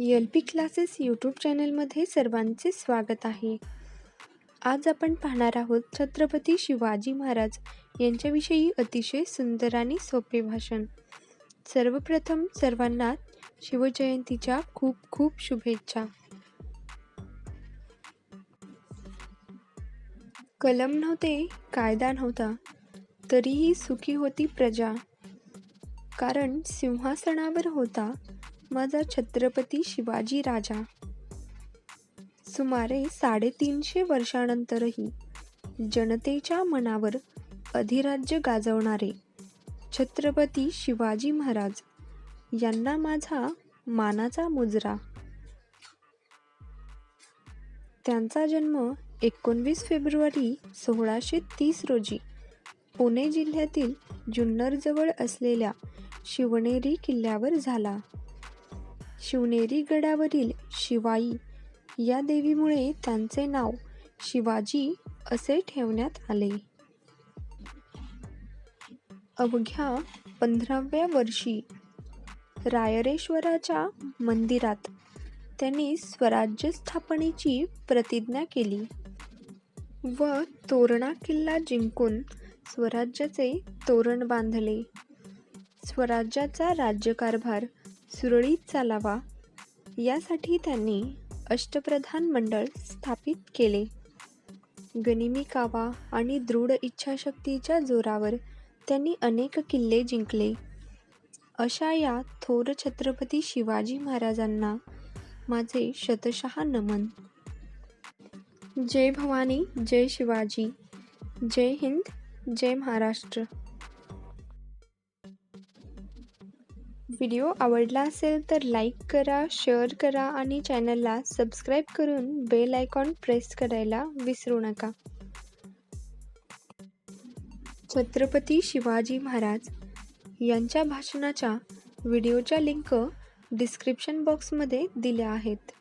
L P classes YouTube चॅनलमध्ये सर्वांचे स्वागत आहे. आज आपण पाहणार आहोत छत्रपती शिवाजी महाराज यांच्याविषयी अतिशय सुंदर आणि सोपे भाषण. सर्वप्रथम सर्वांना शिवजयंतीच्या खूप खूप शुभेच्छा. कलम नव्हते कायदा नव्हता तरीही सुखी होती प्रजा. कारण सिंहासनावर होता माझा छत्रपती शिवाजी राजा. सुमारे साडेतीनशे वर्षानंतरही जनतेच्या मनावर अधिराज्य गाजवणारे छत्रपती शिवाजी महाराज यांना माझा मानाचा मुजरा. त्यांचा जन्म एकोणवीस फेब्रुवारी सोळाशे तीस रोजी पुणे जिल्ह्यातील जुन्नरजवळ असलेल्या शिवनेरी किल्ल्यावर झाला. शिवनेरी गडावरील शिवाई या देवीमुळे त्यांचे नाव शिवाजी असे ठेवण्यात आले. अवघ्या पंधराव्या वर्षी रायरेश्वराच्या मंदिरात त्यांनी स्वराज्य स्थापनेची प्रतिज्ञा केली व तोरणा किल्ला जिंकून स्वराज्याचे तोरण बांधले. स्वराज्याचा राज्यकारभार सुरळीत चालावा. यासाठी त्यांनी अष्टप्रधान मंडळ स्थापित केले. गनिमी कावा आणि दृढ इच्छाशक्तीच्या जोरावर त्यांनी अनेक किल्ले जिंकले. अशा या थोर छत्रपती शिवाजी महाराजांना माझे शतशः नमन. जय भवानी जय शिवाजी. जय हिंद जय महाराष्ट्र. व्हिडिओ आवडला असेल तर लाईक करा शेअर करा आणि चॅनलला सबस्क्राईब करून बेल आयकॉन प्रेस करायला विसरू नका. छत्रपती शिवाजी महाराज यांच्या भाषणाच्या व्हिडिओच्या लिंक डिस्क्रिप्शन बॉक्समध्ये दिल्या आहेत.